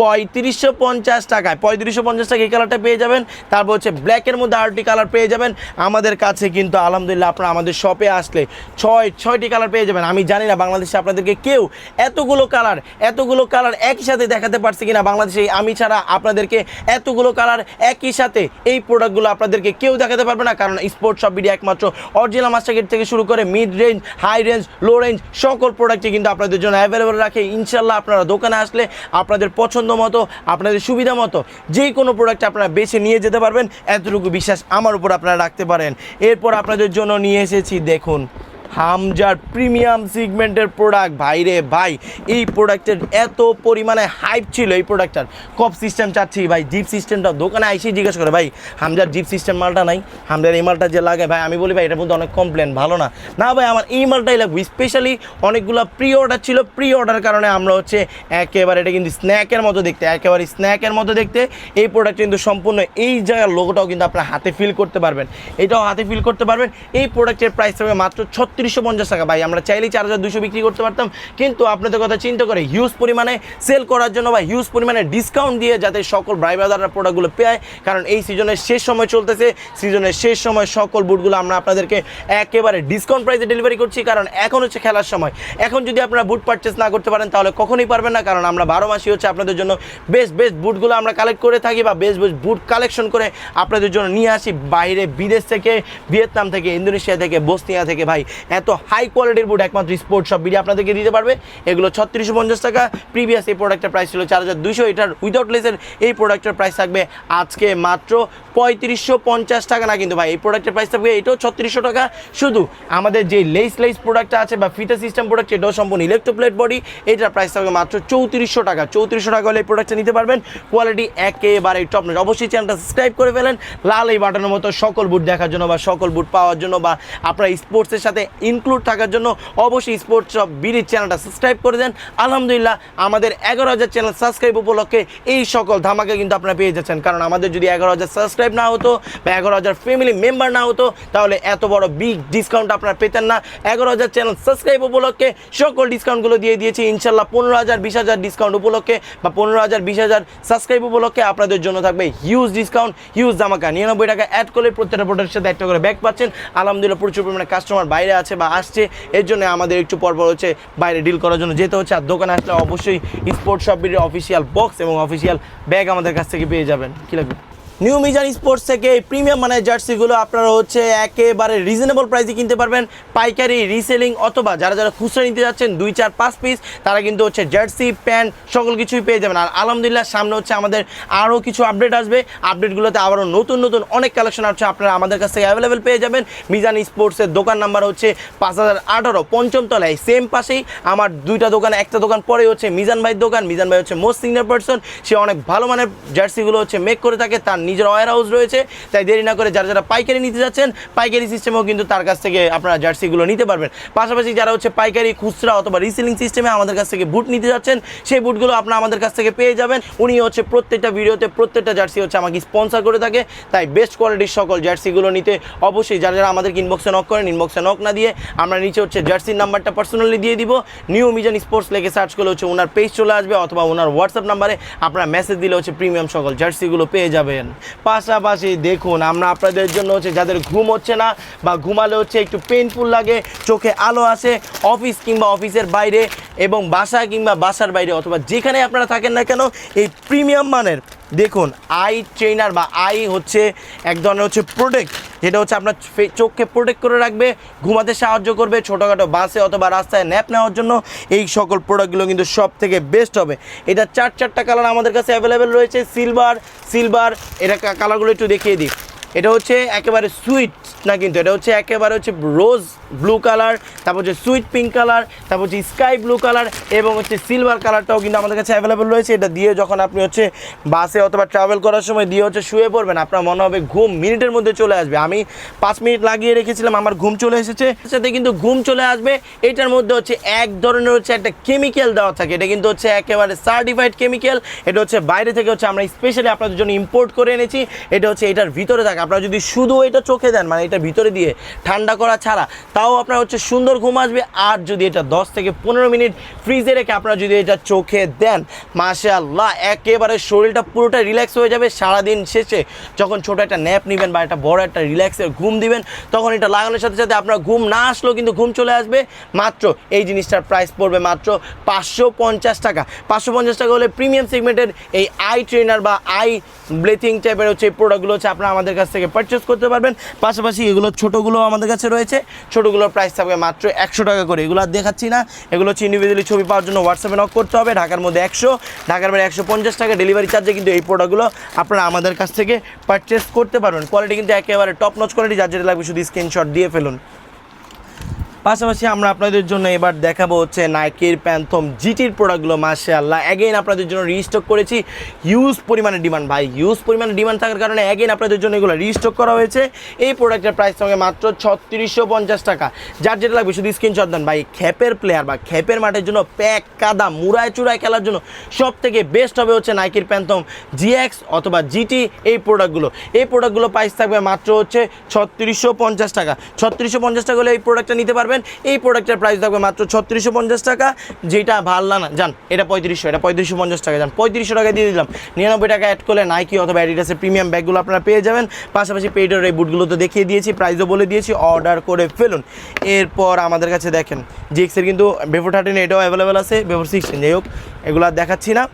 পঁয়ত্রিশশো পঞ্চাশ টাকায়। পঁয়ত্রিশশো পঞ্চাশ টাকা এই কালারটা পেয়ে যাবেন, তারপর হচ্ছে ব্ল্যাকের মধ্যে আরটি কালার পেয়ে যাবেন। আমাদের কাছে কিন্তু আলহামদুলিল্লাহ আপনারা আমাদের শপে আসলে ছয় ছয়টি কালার পেয়ে যাবেন। আমি জানি না বাংলাদেশে আপনাদেরকে কেউ এতগুলো কালার এতগুলো কালার একই সাথে দেখাতে পারছে কিনা, বাংলাদেশে আমি ছাড়া আপনাদেরকে এতগুলো কালার একই সাথে এই প্রোডাক্টগুলো আপনাদেরকে কেউ দেখাতে পারবে না, কারণ স্পোর্টস শপ বিডি একমাত্র অরিজিনাল মাস্টার থেকে শুরু করে mid range high range low range সকল প্রোডাক্টই কিন্তু আপনাদের জন্য অ্যাভেলেবল রাখে। ইনশাল্লাহ আপনারা দোকানে আসলে আপনাদের পছন্দ মতো, আপনাদের সুবিধা মতো যে কোনো প্রোডাক্ট আপনারা বেছে নিয়ে যেতে পারবেন। এতটুকু বিশ্বাস আমার উপর আপনারা রাখতে পারেন। এরপর আপনাদের জন্য নিয়ে এসেছি, দেখুন হামজার প্রিমিয়াম সিগমেন্টের প্রোডাক্ট ভাই রে ভাই, এই প্রোডাক্টের এত পরিমাণে হাইপ ছিল এই প্রোডাক্টটার কপ সিস্টেম চাচ্ছি ভাই জিপ সিস্টেমটা দোকানে আইসি জিজ্ঞেস করে, ভাই, হামজার জিপ সিস্টেম মালটা নাই? হামজার এই মালটা যে লাগে? ভাই, আমি বলি, ভাই, এটার মধ্যে অনেক কমপ্লেন ভালো না। না ভাই, আমার এই মালটাই লাগবে। স্পেশালি অনেকগুলো প্রি অর্ডার ছিল। প্রি অর্ডার কারণে আমরা হচ্ছে একেবারে এটা কিন্তু স্ন্যাকের মতো দেখতে, একেবারে স্ন্যাকের মতো দেখতে এই প্রোডাক্ট কিন্তু সম্পূর্ণ এই জায়গার লোগোটাও কিন্তু আপনার হাতে ফিল করতে পারবেন। এটাও হাতে ফিল করতে পারবেন। এই প্রোডাক্টের প্রাইস হবে মাত্র ছত্রিশশো পঞ্চাশ টাকা। ভাই, আমরা চাইলেই চার হাজার দুশো বিক্রি করতে পারতাম, কিন্তু আপনাদের কথা চিন্তা করে হিউজ পরিমাণে সেল করার জন্য বা হিউজ পরিমাণে ডিসকাউন্ট দিয়ে যাতে সকল ভাই বাজাররা প্রোডাক্টগুলো পেয়ে কারণ এই সিজনের শেষ সময় চলতেছে সিজনের শেষ সময় সকল বুটগুলো আমরা আপনাদেরকে একেবারে ডিসকাউন্ট প্রাইসে ডেলিভারি করছি, কারণ এখন হচ্ছে খেলার সময়। এখন যদি আপনারা বুট পারচেস না করতে পারেন, তাহলে কখনোই পারবেন না, কারণ আমরা বারো মাসই হচ্ছে আপনাদের জন্য বেস্ট বেস্ট বুটগুলো আমরা কালেক্ট করে থাকি বা বেস্ট বেস্ট বুট কালেকশন করে আপনাদের জন্য নিয়ে আসি বাইরে বিদেশ থেকে, ভিয়েতনাম থেকে, ইন্দোনেশিয়া থেকে, বসনিয়া থেকে। ভাই এত হাই কোয়ালিটির বুট একমাত্র স্পোর্টস সব বিডি আপনাদেরকে দিতে পারবে। এগুলো ছত্রিশশো পঞ্চাশ টাকা। প্রিভিয়াস এই প্রোডাক্টের প্রাইস ছিল চার হাজার দুশো এটার উইদাউট লেসের এই প্রোডাক্টের প্রাইস থাকবে আজকে মাত্র পঁয়ত্রিশশো পঞ্চাশ টাকা। না, কিন্তু ভাই, এই প্রোডাক্টের প্রাইস থাকবে এটাও ছত্রিশশো টাকা। শুধু আমাদের যে লেস লেস প্রোডাক্টটা আছে বা ফিটা সিস্টেম প্রোডাক্ট এটাও সম্পূর্ণ ইলেকট্রোপ্লেট বডি এটার প্রাইস থাকবে মাত্র চৌত্রিশশো টাকা। চৌত্রিশশো টাকা হলে এই প্রোডাক্টটা নিতে পারবেন। কোয়ালিটি একেবারে টপ নয় অবশ্যই চ্যানেলটা সাবস্ক্রাইব করে ফেলেন। লাল এই বাটনের মতো সকল বুট দেখার জন্য বা সকল বুট পাওয়ার জন্য বা আপনার স্পোর্টসের সাথে ইনক্লুড থাকার জন্য অবশ্যই স্পোর্টস সব বিডির চ্যানেলটা সাবস্ক্রাইব করে দেন। আলহামদুলিল্লাহ, আমাদের এগারো হাজার চ্যানেল সাবস্ক্রাইব উপলক্ষে এই সকল ধামাকে কিন্তু আপনারা পেয়ে যাচ্ছেন। কারণ আমাদের যদি এগারো হাজার সাবস্ক্রাইব না হতো বা এগারো হাজার ফ্যামিলি মেম্বার না হতো, তাহলে এত বড় বিগ ডিসকাউন্ট আপনারা পেতেন না। এগারো হাজার চ্যানেল সাবস্ক্রাইব উপলক্ষে সকল ডিসকাউন্টগুলো দিয়ে দিয়েছি। ইনশাল্লাহ পনেরো হাজার, বিশ হাজার ডিসকাউন্ট উপলক্ষে বা পনেরো হাজার, বিশ হাজার সাবস্ক্রাইব উপলক্ষে আপনাদের জন্য থাকবে হিউজ ডিসকাউন্ট হিউজ ধামাকা। নিরানব্বই টাকা অ্যাড করলে প্রত্যেকটা প্রোডাক্টের সাথে একটা করে ব্যাগ পাচ্ছেন। আলহামদুলিল্লাহ, প্রচুর পরিমাণে কাস্টমার বাইরে আছে বা আসছে, এর জন্য আমাদের একটু পরপর হচ্ছে বাইরে ডিল করার জন্য যেতে হচ্ছে। আর দোকানে আসলে অবশ্যই স্পোর্টস শপ বিডির অফিসিয়াল বক্স এবং অফিসিয়াল ব্যাগ আমাদের কাছ থেকে পেয়ে যাবেন। কী লাগবে? নিউ মিজান স্পোর্টস থেকে এই প্রিমিয়াম মানে জার্সিগুলো আপনারা হচ্ছে একেবারে রিজনেবল প্রাইসে কিনতে পারবেন। পাইকারি রিসেলিং অথবা যারা যারা খুচরা নিতে যাচ্ছেন, দুই, চার, পাঁচ পিস তারা কিন্তু হচ্ছে জার্সি, প্যান্ট সকল কিছুই পেয়ে যাবেন। আর আলহামদুলিল্লাহ সামনে হচ্ছে আমাদের আরও কিছু আপডেট আসবে। আপডেটগুলোতে আবারও নতুন নতুন অনেক কালেকশন আছে, আপনারা আমাদের কাছ থেকে অ্যাভেলেবেল পেয়ে যাবেন। মিজান স্পোর্টসের দোকান নাম্বার হচ্ছে পাঁচ হাজার আঠারো, পঞ্চম তলায়। সেম পাশেই আমার দুইটা দোকান, একটা দোকান পরে হচ্ছে মিজান ভাইয়ের দোকান। মিজান ভাই হচ্ছে মোস্ট সিনিয়র পার্সন সে অনেক ভালো মানের জার্সিগুলো হচ্ছে মেক করে থাকে, তার নিজের ওয়ার হাউস রয়েছে, তাই দেরি না করে যারা যারা পাইকারি নিতে যাচ্ছেন, পাইকারি সিস্টেমেও কিন্তু তার কাছ থেকে আপনারা জার্সিগুলো নিতে পারবেন। পাশাপাশি যারা হচ্ছে পাইকারি, খুচরা অথবা রিসেলিং সিস্টেমে আমাদের কাছ থেকে বুট নিতে যাচ্ছেন, সেই বুটগুলো আপনারা আমাদের কাছ থেকে পেয়ে যাবেন। উনি হচ্ছে প্রত্যেকটা ভিডিওতে প্রত্যেকটা জার্সি হচ্ছে আমাকে স্পন্সর করে থাকে, তাই বেস্ট কোয়ালিটির সকল জার্সিগুলো নিতে অবশ্যই যারা যারা আমাদেরকে ইনবক্সে নক করেন ইনবক্সে নক না দিয়ে আমরা নিচে হচ্ছে জার্সির নাম্বারটা পার্সোনালি দিয়ে দিব। নিউ মিজান স্পোর্টস লেগে সার্চ করলে হচ্ছে ওনার পেজ চলে আসবে অথবা ওনার হোয়াটসঅ্যাপ নাম্বারে আপনারা মেসেজ দিলে হচ্ছে প্রিমিয়াম সকল জার্সিগুলো পেয়ে যাবেন। পাশাপাশি দেখুন, আমরা আপনাদের জন্য হচ্ছে যাদের ঘুম হচ্ছে না বা ঘুমালে হচ্ছে একটু পেনফুল লাগে, চোখে আলো আসে অফিস কিংবা অফিসের বাইরে এবং বাসা কিংবা বাসার বাইরে অথবা যেখানে আপনারা থাকেন না কেন, এই প্রিমিয়াম মানের, দেখুন আই ট্রেনার বা আই হচ্ছে এক ধরনের হচ্ছে প্রোটেক্ট যেটা হচ্ছে আপনার চোখকে প্রোটেক্ট করে রাখবে, ঘুমাতে সাহায্য করবে, ছোটোখাটো বাসে অথবা রাস্তায় ন্যাপ নেওয়ার জন্য। এই সকল প্রোডাক্টগুলো কিন্তু সব থেকে বেস্ট হবে। এটা চার চারটা কালার আমাদের কাছে অ্যাভেলেবেল রয়েছে সিলভার সিলভার এটা কালারগুলো একটু দেখিয়ে দিই। এটা হচ্ছে একেবারে সুইট না কিন্তু, এটা হচ্ছে একেবারে হচ্ছে রোজ ব্লু কালার তারপর হচ্ছে সুইট পিঙ্ক কালার তারপর হচ্ছে স্কাই ব্লু কালার এবং হচ্ছে সিলভার কালারটাও কিন্তু আমাদের কাছে অ্যাভেলেবেল রয়েছে। এটা দিয়ে যখন আপনি হচ্ছে বাসে অথবা ট্রাভেল করার সময় দিয়ে হচ্ছে শুয়ে পড়বেন, আপনার মনে হবে ঘুম মিনিটের মধ্যে চলে আসবে। আমি পাঁচ মিনিট লাগিয়ে রেখেছিলাম, আমার ঘুম চলে এসেছে। সাথে কিন্তু ঘুম চলে আসবে, এটার মধ্যে হচ্ছে এক ধরনের হচ্ছে একটা কেমিক্যাল দেওয়া থাকে। এটা কিন্তু হচ্ছে একেবারে সার্টিফাইড কেমিক্যাল এটা হচ্ছে বাইরে থেকে হচ্ছে আমরা স্পেশালি আপনাদের জন্য ইম্পোর্ট করে এনেছি। এটা হচ্ছে এটার ভিতরে থাকে। আপনারা যদি শুধু এটা চোখে দেন মানে এটা ভিতরে দিয়ে ঠান্ডা করা ছাড়া তাও আপনার হচ্ছে সুন্দর ঘুম আসবে। আর যদি এটা দশ থেকে পনেরো মিনিট ফ্রিজে রেখে আপনারা যদি এটা চোখে দেন, মাশাআল্লাহ, একেবারে শরীরটা পুরোটা রিল্যাক্স হয়ে যাবে। সারাদিন শেষে যখন ছোট একটা ন্যাপ নেবেন বা একটা বড় একটা রিল্যাক্সের ঘুম দিবেন, তখন এটা লাগানোর সাথে সাথে আপনার ঘুম না আসলেও কিন্তু ঘুম চলে আসবে। মাত্র এই জিনিসটার প্রাইস পড়বে মাত্র পাঁচশো পঞ্চাশ টাকা। পাঁচশো পঞ্চাশ টাকা হলে প্রিমিয়াম সেগমেন্টের এই আই ট্রেনার বা আই ব্লেথিং টাইপের হচ্ছে এই প্রোডাক্টগুলো হচ্ছে আপনারা আমাদের কাছ থেকে পারচেস করতে পারবেন। পাশাপাশি এগুলো ছোটোগুলো আমাদের কাছে রয়েছে। ছোটোগুলোর প্রাইস থাকবে মাত্র একশো টাকা করে। এগুলো দেখাচ্ছি না। এগুলো হচ্ছে ইন্ডিভিজুয়ালি ছবি পাওয়ার জন্য হোয়াটসঅ্যাপে নক করতে হবে। ঢাকার মধ্যে একশো, ঢাকার মধ্যে একশো পঞ্চাশ টাকা ডেলিভারি চার্জে কিন্তু এই প্রোডাক্টগুলো আপনারা আমাদের কাছ থেকে পারচেস করতে পারবেন। কোয়ালিটি কিন্তু একেবারে টপ নচ কোয়ালিটি যার যেটা লাগবে শুধু স্ক্রিনশট দিয়ে ফেলুন। পাশাপাশি আমরা আপনাদের জন্য এবার দেখাবো হচ্ছে নাইকের প্যান্থম জিটির প্রোডাক্টগুলো মাসে আল্লাহ অ্যাগেইন আপনাদের জন্য রিস্টক করেছি। হিউজ পরিমাণে ডিমান্ড ভাই হিউজ পরিমাণে ডিমান্ড থাকার কারণে অ্যাগেইন আপনাদের জন্য এগুলো রিস্টক করা হয়েছে। এই প্রোডাক্টের প্রাইস সঙ্গে মাত্র ছত্রিশশো পঞ্চাশ টাকা। যার যেটা লাগবে, শুধু স্ক্রিনশট দেন। ভাই খ্যাপের প্লেয়ার বা খ্যাপের মাঠের জন্য প্যাক কাদা, মুড়ায়, চূড়ায় খেলার জন্য সব থেকে বেস্ট হবে হচ্ছে নাইকির প্যান্থম জিএক্স অথবা জিটি এই প্রোডাক্টগুলো এই প্রোডাক্টগুলো প্রাইস থাকবে মাত্র হচ্ছে ছত্রিশশো পঞ্চাশ টাকা। ছত্রিশশো পঞ্চাশ টাকা হলে এই প্রোডাক্টটা নিতে পারবেন। এই প্রোডাক্টের প্রাইস থাকবে মাত্র ছত্রিশশো পঞ্চাশ টাকা। যেটা ভাল্লা না যান এটা পঁয়ত্রিশশো এটা পঁয়ত্রিশশো পঞ্চাশ টাকা যান পঁয়ত্রিশশো টাকা দিয়ে দিলাম। নিরানব্বই টাকা অ্যাড করলে নাইকি অথবা অ্যাডিডাসের প্রিমিয়াম ব্যাগগুলো আপনারা পেয়ে যাবেন। পাশাপাশি পেইডের এই বুটগুলো তো দেখিয়ে দিয়েছি প্রাইসও বলে দিয়েছি অর্ডার করে ফেলুন। এরপর আমাদের কাছে দেখেন জিক্সের কিন্তু বেফোর থার্টিন এটাও অ্যাভেলেবেল আছে বেফোর সিক্সটিন যাই হোক, এগুলো দেখাচ্ছি না।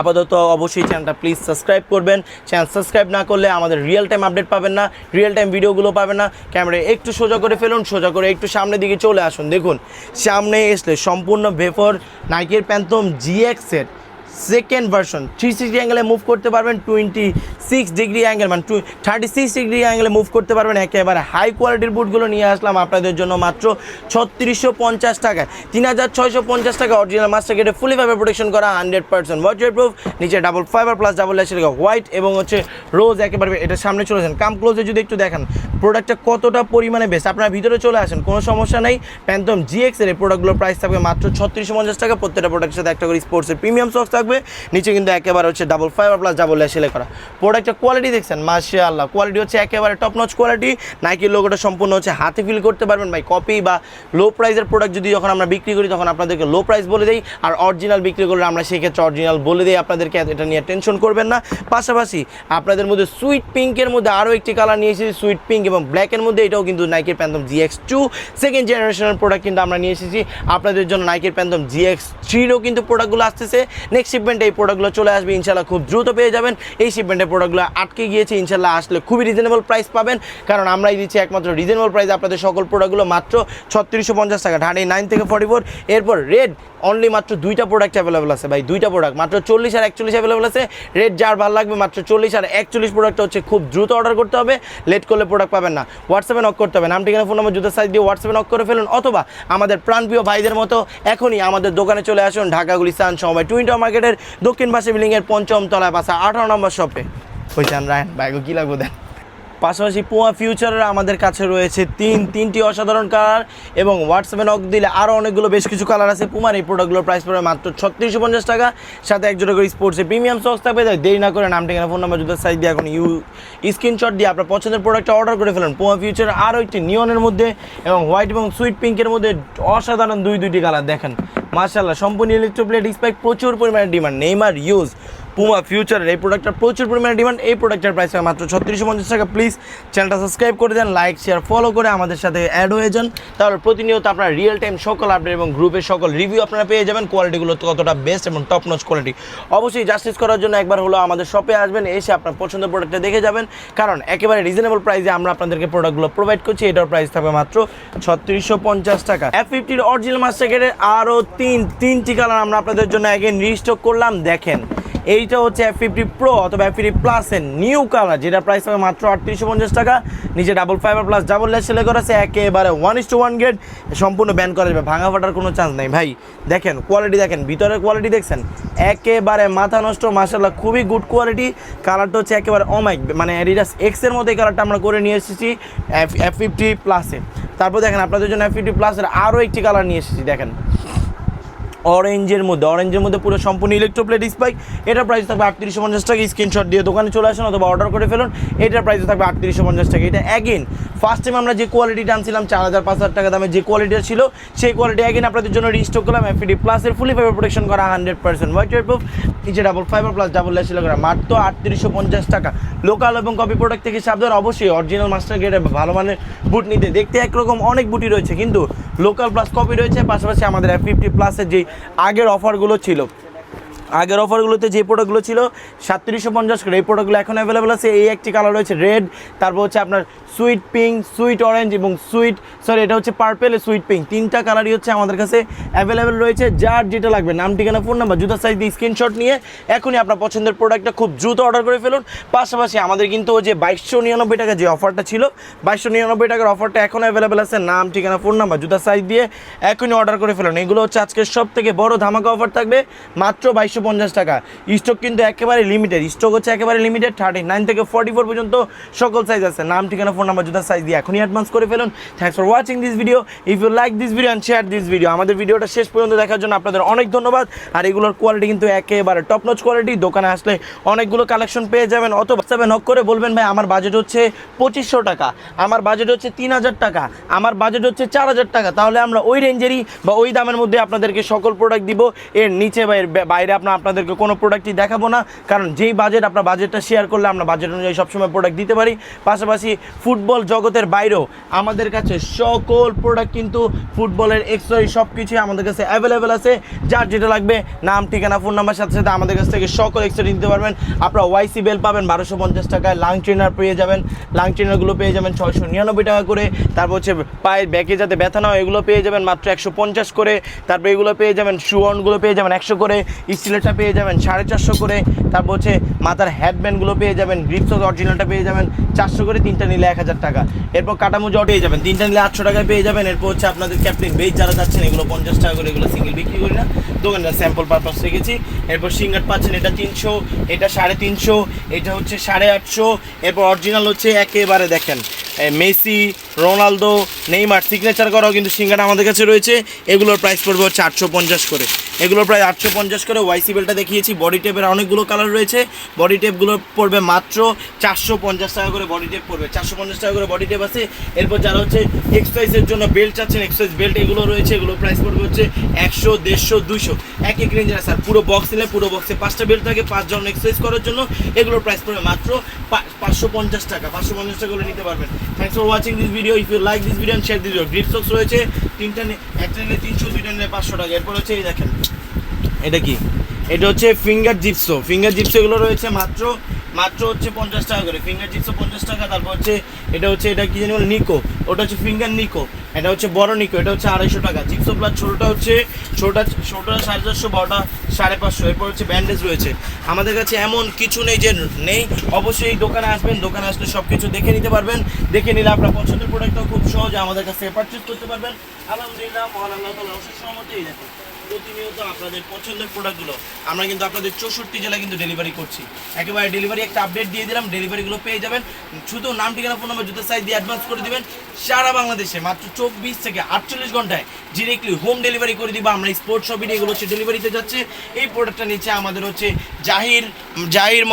আপাতত অবশ্যই চ্যানেলটা প্লিজ সাবস্ক্রাইব করবেন। চ্যানেল সাবস্ক্রাইব না করলে আমাদের রিয়েল টাইম আপডেট পাবেন না রিয়েল টাইম ভিডিওগুলো পাবেন না। ক্যামেরা একটু সোজা করে ফেলুন, সোজা করে একটু সামনের দিকে চলে আসুন। দেখুন, সামনে এসলে সম্পূর্ণ ভেফর নাইকের প্যান্থম জিএক্সের সেকেন্ড ভার্সন থ্রি সিক্সটি অ্যাঙ্গেলে মুভ করতে পারবেন টোয়েন্টি সিক্স ডিগ্রি অ্যাঙ্গেল মানে থার্টি সিক্স ডিগ্রি অ্যাঙ্গেলে মুভ করতে পারবেন। একেবারে হাই কোয়ালিটির বুটগুলো নিয়ে আসলাম আপনাদের জন্য মাত্র ছত্রিশশো পঞ্চাশ টাকায়। তিন হাজার ছয়শো পঞ্চাশ টাকা অরিজিনাল মাস্টার গেটে ফুলি ফাইবার প্রোটেকশন করা হান্ড্রেড পার্সেন্ট ওয়াটার প্রুফ নিচে ডাবল ফাইবার প্লাস ডাবল ল্যাশের হোয়াইট এবং হচ্ছে রোজ একেবারে এটা সামনে চলেছেন কাম ক্লোজে যদি একটু দেখেন প্রোডাক্টটা কতটা পরিমাণে বেশ আপনারা ভিতরে চলে আসেন, কোনো সমস্যা নেই। প্যান্থম জিএক্স এর এই প্রোডাক্টগুলোর প্রাইস থাকবে মাত্র ছত্রিশশো পঞ্চাশ টাকা। প্রত্যেকটা প্রোডাক্টের সাথে একটা করে স্পোর্টসের প্রিমিয়াম সক্স থাকবে। নিচে কিন্তু একেবারে হচ্ছে ডাবল ফাইবার প্লাস ডাবল ল্যাশেলে করা। প্রোডাক্টের কোয়ালিটি দেখছেন মাসে আল্লাহ কোয়ালিটি হচ্ছে একেবারে টপ নচ কোয়ালিটি নাইকির লোগোটা সম্পূর্ণ হচ্ছে হাতে ফিল করতে পারবেন ভাই কপি বা লো প্রাইসের প্রোডাক্ট যদি যখন আমরা বিক্রি করি, তখন আপনাদেরকে লো প্রাইস বলে দিই। আর অরিজিনাল বিক্রি করলে আমরা সেক্ষেত্রে অরিজিনাল বলে দিই আপনাদেরকে, এটা নিয়ে টেনশন করবেন না। পাশাপাশি আপনাদের মধ্যে সুইট পিঙ্কের মধ্যে আরও একটি কালার নিয়ে এসেছি সুইট পিঙ্ক এবং ব্ল্যাকের মধ্যে। এটাও কিন্তু নাইকের প্যান্থম জিএক্স টু সেকেন্ড জেনারেশনের প্রোডাক্ট কিন্তু আমরা নিয়ে এসেছি। আপনাদের জন্য নাইকের প্যান্থম জিএক্স থ্রিরও কিন্তু প্রোডাক্টগুলো আসতেছে। নেক্সট শিপমেন্টে এই প্রোডাক্টগুলো চলে আসবে ইনশাল্লাহ খুব দ্রুত পেয়ে যাবেন। এই শিপমেন্টের প্রোডাক্টগুলো আটকে গিয়েছে ইনশাল্লাহ আসলে খুবই রিজনেবল প্রাইস পাবেন। কারণ আমরাই দিচ্ছি একমাত্র রিজনেবল প্রাইস আপনাদের সকল প্রোডাক্টগুলো মাত্র ছত্রিশশো পঞ্চাশ টাকা ঢানি নাইন থেকে ফর্টি ফোর এরপর রেড অনলি মাত্র দুইটা প্রোডাক্ট অ্যাভেলেবল আছে ভাই, দুইটা প্রোডাক্ট মাত্র চল্লিশ আর একচল্লিশ অ্যাভেলেবল আছে। রেড যার ভালো লাগবে, মাত্র চল্লিশ আর একচল্লিশ প্রোডাক্ট হচ্ছে খুব দ্রুত অর্ডার করতে হবে। লেট করলে প্রোডাক্ট পাবেন না। হোয়াটসঅ্যাপে নক করতে হবে, নাম, ঠিকানা ফোন নম্বর জুতো সাইজ দিয়ে হোয়াটসঅ্যাপে নক করে ফেলুন, অথবা আমাদের প্রাণপ্রিয় ভাইদের মতো এখনই আমাদের দোকানে চলে আসুন, ঢাকা, গুলিস্তান সময় টুইন্টার মার্কেটের দক্ষিণ পাশে বিল্ডিংয়ের পঞ্চম তলায় বাসা। আঠারো নম্বর শপে। ওই চান রায়ন ভাইগো কী লাগবো দেন? পাশাপাশি পোয়া ফিউচারের আমাদের কাছে রয়েছে তিন, তিনটি অসাধারণ কালার এবং হোয়াটসঅ্যাপে নক দিলে আরও অনেকগুলো বেশ কিছু কালার আছে। পুমার এই প্রোডাক্টগুলোর প্রাইস পড়বে মাত্র ছত্রিশশো পঞ্চাশ টাকা। সাথে এক জোড়া করে স্পোর্টসে প্রিমিয়াম সস থাকবে। তাই দেরি না করে নাম, ঠিকানা ফোন নাম্বার জুতার সাইজ দিয়ে এখন ইউ স্ক্রিনশট দিয়ে আপনার পছন্দের প্রোডাক্টটা অর্ডার করে ফেলেন। পোয়া ফিউচার আরও একটি নিয়নের মধ্যে এবং হোয়াইট এবং সুইট পিঙ্কের মধ্যে অসাধারণ দুই, দুইটি কালার দেখেন। মার্শাল্লাহ সম্পূর্ণ ইলেকট্রোপ্লেট স্পাইক প্রচুর পরিমাণে ডিমান্ড নেইমার ইউজ পুমা ফিউচারের এই প্রোডাক্টটার প্রচুর পরিমাণে ডিমান্ড এই প্রোডাক্টের প্রাইস মাত্র ছত্রিশশো পঞ্চাশ টাকা। প্লিজ চ্যানেলটা সাবস্ক্রাইব করে দেন লাইক শেয়ার ফলো করে আমাদের সাথে অ্যাড হয়ে যান। তাহলে প্রতিনিয়ত আপনার রিয়েল টাইম সকল আপডেট এবং গ্রুপের সকল রিভিউ আপনারা পেয়ে যাবেন। কোয়ালিটিগুলো কতটা বেস্ট এবং টপ নচ কোয়ালিটি অবশ্যই জাস্টিস করার জন্য একবার হলো আমাদের শপে আসবেন, এসে আপনার পছন্দের প্রোডাক্টটা দেখে যাবেন। কারণ একেবারে রিজনেবল প্রাইসে আমরা আপনাদেরকে প্রোডাক্টগুলো প্রোভাইড করছি। এটার প্রাইস থাকবে মাত্র ছত্রিশশো পঞ্চাশ টাকা। এফ ফিফটির অরিজিনাল মাস্টার আরও তিন, তিনটি কালার আমরা আপনাদের জন্য অ্যাগেন রিস্টক করলাম। দেখেন এইটা হচ্ছে এফ ফিফটি প্রো অথবা এফ ফিফটি প্লাসের নিউ কালার যেটা প্রাইস হবে মাত্র আটত্রিশশো পঞ্চাশ টাকা। নিচে double fibre plus double lace সেলে করা একেবারে one is to one gate সম্পূর্ণ ব্যান করা যাবে, ভাঙা ফাটার কোনো চান্স নেই। ভাই, দেখেন কোয়ালিটি দেখেন, ভিতরের কোয়ালিটি দেখছেন, একেবারে মাথা নষ্ট মাসাল্লাহ খুবই গুড কোয়ালিটি কালারটা হচ্ছে একেবারে অমাইক মানে অ্যাডিডাস এক্সের মধ্যে কালারটা আমরা করে নিয়ে এসেছি এফ এফ ফিফটি প্লাসে তারপর দেখেন, আপনাদের জন্য এফ ফিফটি প্লাসের আরও একটি কালার নিয়ে এসেছি, দেখেন। অরেঞ্জের মধ্যে অরেঞ্জের মধ্যে পুরো সম্পূর্ণ ইলেকট্রোপ্লেট স্পাইক এটার প্রাইস থাকবে আটত্রিশশো পঞ্চাশ টাকা। স্ক্রিনশট দিয়ে দোকানে চলে আসুন অথবা অর্ডার করে ফেলুন। এটার প্রাইস থাকবে আটত্রিশশো পঞ্চাশ টাকা। এটা অ্যাগেন ফার্স্ট টাইম আমরা যে কোয়ালিটিটা আনছিলাম, চার হাজার, পাঁচ হাজার টাকা দামে যে কোয়ালিটিটা ছিল, সেই কোয়ালিটি অ্যাগেন আপনাদের জন্য রিস্টক করলাম। এফিডি প্লাসের ফুলি ফাইবার প্রোটেকশন করা হান্ড্রেড পার্সেন্ট হোয়াইট প্রুফ নিচে ডাবল ফাইবার প্লাস ডাবল ছিল করা মাত্র আটত্রিশশো পঞ্চাশ টাকা। লোকাল এবং কপি প্রোডাক্ট থেকে সাবধান। অবশ্যই অরিজিনাল মাস্টার গ্রেডের ভালো মানের বুট নিতে। দেখতে একরকম অনেক বুটি রয়েছে, কিন্তু লোকাল প্লাস কপি রয়েছে। পাশাপাশি আমাদের এফ ফিফটি প্লাসের যে আগের অফারগুলো ছিল। আগের অফারগুলোতে যে প্রোডাক্টগুলো ছিল, সাতত্রিশশো পঞ্চাশ করে এই প্রোডাক্টগুলো এখন অ্যাভেলেবেল আছে। এই একটি কালার রয়েছে রেড তারপর হচ্ছে আপনার সুইট পিঙ্ক সুইট অরেঞ্জ এবং সুইট সরি এটা হচ্ছে পার্পেল সুইট পিঙ্ক তিনটা কালারই হচ্ছে আমাদের কাছে অ্যাভেলেবেল রয়েছে। যার যেটা লাগবে, নাম, ঠিকানা ফোন নাম্বার জুতার সাইজ দিয়ে স্ক্রিনশট নিয়ে এখনই আপনার পছন্দের প্রোডাক্টটা খুব দ্রুত অর্ডার করে ফেলুন। পাশাপাশি আমাদের কিন্তু যে বাইশশো নিরানব্বই টাকা যে অফারটা ছিল, বাইশশো নিরানব্বই টাকার অফারটা এখন অ্যাভেলেবেল আছে। নাম, ঠিকানা ফোন নাম্বার জুতার সাইজ দিয়ে এখনই অর্ডার করে ফেলুন। এগুলো হচ্ছে আজকের সব থেকে বড় ধামাকা অফার থাকবে। মাত্র বাইশশো পঞ্চাশ টাকা। স্টক কিন্তু একেবারে লিমিটেড স্টক হচ্ছে একেবারে লিমিটেড থার্টি নাইন থেকে ফর্টি ফোর পর্যন্ত সকল সাইজ আছে। নাম, ঠিকানা ফোন নাম্বার জুতার সাইজ দিয়ে এখনই অ্যাডভান্স করে ফেলুন। Thanks for watching this video if you like this video and share this video আমাদের ভিডিওটা শেষ পর্যন্ত দেখার জন্য আপনাদের অনেক ধন্যবাদ। আর এগুলোর কোয়ালিটি কিন্তু একেবারে টপ নচ কোয়ালিটি দোকানে আসলে অনেকগুলো কালেকশন পেয়ে যাবেন অত বাচ্চাবে নক করে বলবেন, ভাই, আমার বাজেট হচ্ছে পঁচিশশো টাকা, আমার বাজেট হচ্ছে তিন হাজার টাকা, আমার বাজেট হচ্ছে চার হাজার টাকা। তাহলে আমরা ওই রেঞ্জেরই বা ওই দামের মধ্যে আপনাদেরকে সকল প্রোডাক্ট দিব। এর নিচে বা এর বাইরে আপনার আপনাদেরকে কোনো প্রোডাক্টই দেখাবো না। কারণ যেই বাজেট আপনার বাজেটটা শেয়ার করলে আমরা বাজেট অনুযায়ী সবসময় প্রোডাক্ট দিতে পারি। পাশাপাশি ফুটবল জগতের বাইরেও আমাদের কাছে সকল প্রোডাক্ট কিন্তু ফুটবলের এক্সরি সব কিছুই আমাদের কাছে অ্যাভেলেবেল আছে। যার যেটা লাগবে, নাম, ঠিকানা ফোন নাম্বার সাথে সাথে আমাদের কাছ থেকে সকল এক্সরি নিতে পারবেন। আপনারা ওয়াইসি বেল পাবেন, বারোশো পঞ্চাশ টাকায় লাং ট্রেনার পেয়ে যাবেন। লাং ট্রেনারগুলো পেয়ে যাবেন ছয়শো নিরানব্বই টাকা করে। তারপর হচ্ছে পায়ের ব্যাকে যাতে ব্যথা না হয়, এগুলো পেয়ে যাবেন মাত্র একশো পঞ্চাশ করে। তারপর এগুলো পেয়ে যাবেন শুয়নগুলো পেয়ে যাবেন একশো করে। স্টিলেরটা পেয়ে যাবেন, সাড়ে চারশো করে। তারপর হচ্ছে মাথার হেডব্যান্ডগুলো পেয়ে যাবেন গ্রিপস অরিজিনালটা পেয়ে যাবেন, চারশো করে তিনটা নিলে এক হাজার টাকা। এরপর কাটামুজো পেয়ে যাবেন, তিনটা নিলে আটশো টাকায় পেয়ে যাবেন। এরপর হচ্ছে আপনাদের ক্যাপ্টেন বেজ যারা যাচ্ছেন, এগুলো পঞ্চাশ টাকা করে এগুলো সিঙ্গেল বিক্রি করি না। দোকানটা স্যাম্পল পারপাস রেখেছি। এরপর সিঙ্গার পাচ্ছেন, এটা তিনশো, এটা সাড়ে তিনশো, এটা হচ্ছে সাড়ে আটশো। এরপর অরিজিনাল হচ্ছে একেবারে দেখেন মেসি, রোনালদো, নেইমার সিগনেচার করাও কিন্তু সিঙ্গার আমাদের কাছে রয়েছে। এগুলোর প্রাইস পড়বে হচ্ছে আটশো পঞ্চাশ করে। এগুলো প্রায় আটশো পঞ্চাশ করে ওয়াইসি বেলটা দেখিয়েছি। বডি টেপের অনেকগুলো কালার রয়েছে। বডি টেপগুলো পড়বে মাত্র চারশো পঞ্চাশ টাকা করে বডি টেপ পড়বে। চারশো পঞ্চাশ টাকা করে বডি টেপ আছে। এরপর যারা হচ্ছে এক্সারসাইজের জন্য বেল্ট চাচ্ছেন এক্সারসাইজ বেল্ট এগুলো রয়েছে। এগুলো প্রাইস পড়বে হচ্ছে একশো, দেড়শো, দুইশো। এক এক রেঞ্জের আর পুরো বক্স নিলে পুরো বক্সে পাঁচটা বেল্ট থাকে পাঁচজন এক্সারসাইজ করার জন্য। এগুলোর প্রাইস পড়বে মাত্র পাঁচশো পঞ্চাশ টাকা। পাঁচশো পঞ্চাশ টাকা করে নিতে পারবেন। Thanks for watching this video if you like this video share this video grip socks রয়েছে তিনটা একটা নিলে তিনশো দুইটা নিলে পাঁচশো টাকা। এরপর হচ্ছে এই দেখেন, এটা কি? এটা হচ্ছে ফিঙ্গার জিপসো ফিঙ্গার জিপসো এগুলো রয়েছে মাত্র মাত্র হচ্ছে পঞ্চাশ টাকা করে। ফিঙ্গার জিপসো পঞ্চাশ টাকা, তারপর হচ্ছে এটা হচ্ছে, এটা কি জানি নিকো ওটা হচ্ছে ফিঙ্গার নিকো এটা হচ্ছে বড় নিকো এটা হচ্ছে আড়াইশো টাকা। জিক্সো প্লাস ছোটোটা হচ্ছে, ছোটোটা ছোটোটা সাড়ে চারশো, বড়টা সাড়ে পাঁচশো। এরপর হচ্ছে ব্যান্ডেজ রয়েছে। আমাদের কাছে এমন কিছু নেই যে নেই। অবশ্যই দোকানে আসবেন, দোকানে আসলে সব কিছু দেখে নিতে পারবেন। দেখে নিলে আপনার পছন্দের প্রোডাক্টটাও খুব সহজে আমাদের কাছে পারচেস করতে পারবেন। আলহামদুলিল্লাহ, মহান আল্লাহ তালা সহমতেই দেখেন। প্রতিনিয়ত আপনাদের পছন্দের প্রোডাক্টগুলো আমরা কিন্তু আপনাদের চৌষট্টি জেলায় কিন্তু ডেলিভারি করছি। একেবারে ডেলিভারি একটা আপডেট দিয়ে দিলাম ডেলিভারিগুলো পেয়ে যাবেন। শুধু নাম, ঠিকানা ফোন নম্বর জুতো সাইজ দিয়ে অ্যাডভান্স করে দিবেন। সারা বাংলাদেশে মাত্র চব্বিশ থেকে আটচল্লিশ ঘন্টায় ডিরেক্টলি হোম ডেলিভারি করে দিব। আমরা স্পোর্টস শপিং এগুলো হচ্ছে ডেলিভারিতে যাচ্ছে। এই প্রোডাক্টটা নিচ্ছে আমাদের হচ্ছে জাহির জাহির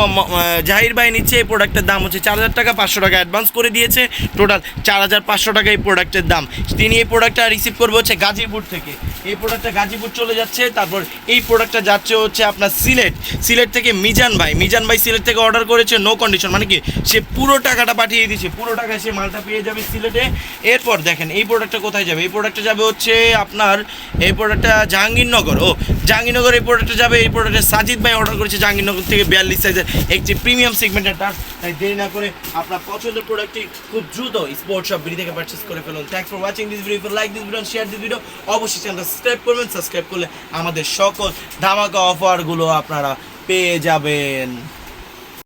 জাহির ভাই নিচ্ছে। এই প্রোডাক্টের দাম হচ্ছে চার হাজার টাকা, পাঁচশো টাকা অ্যাডভান্স করে দিয়েছে। টোটাল চার হাজার পাঁচশো টাকা এই প্রোডাক্টের দাম। তিনি এই প্রোডাক্টটা রিসিভ করবে হচ্ছে গাজীপুর থেকে। এই প্রোডাক্টটা গাজীপুর চলে যাচ্ছে, তারপর এই প্রোডাক্টটা যাচ্ছে হচ্ছে আপনার সিলেট। সিলেট থেকে মিজান ভাই মিজান ভাই সিলেট থেকে অর্ডার করেছে নো কন্ডিশন মানে কি, সে পুরো টাকাটা পাঠিয়ে দিয়েছে, পুরো টাকা সে মালটা পেয়ে যাবে সিলেটে। এরপর দেখেন, এই প্রোডাক্টটা কোথায় যাবে? এই প্রোডাক্টটা যাবে হচ্ছে আপনার, এই প্রোডাক্টটা জাহাঙ্গীরনগর, ও, জাহাঙ্গীরনগর এই প্রোডাক্টটা যাবে, এই প্রোডাক্টটা সাজিদ ভাই অর্ডার করেছে জাহাঙ্গীরনগর থেকে বিয়াল্লিশ সাইজের একটি প্রিমিয়াম সেগমেন্টের তার তাই দেরি না করে আপনার পছন্দের প্রোডাক্টটি খুব দ্রুত স্পোর্টস শপ বিডি থেকে পারচেস করে ফেলুন। Thank for watching this video like this video share this video অবশ্যই চ্যানেলটা সাবস্ক্রাইব করবেন সাবস্ক্রাইব করলে আমাদের সকল ধামাকা অফারগুলো আপনারা পেয়ে যাবেন।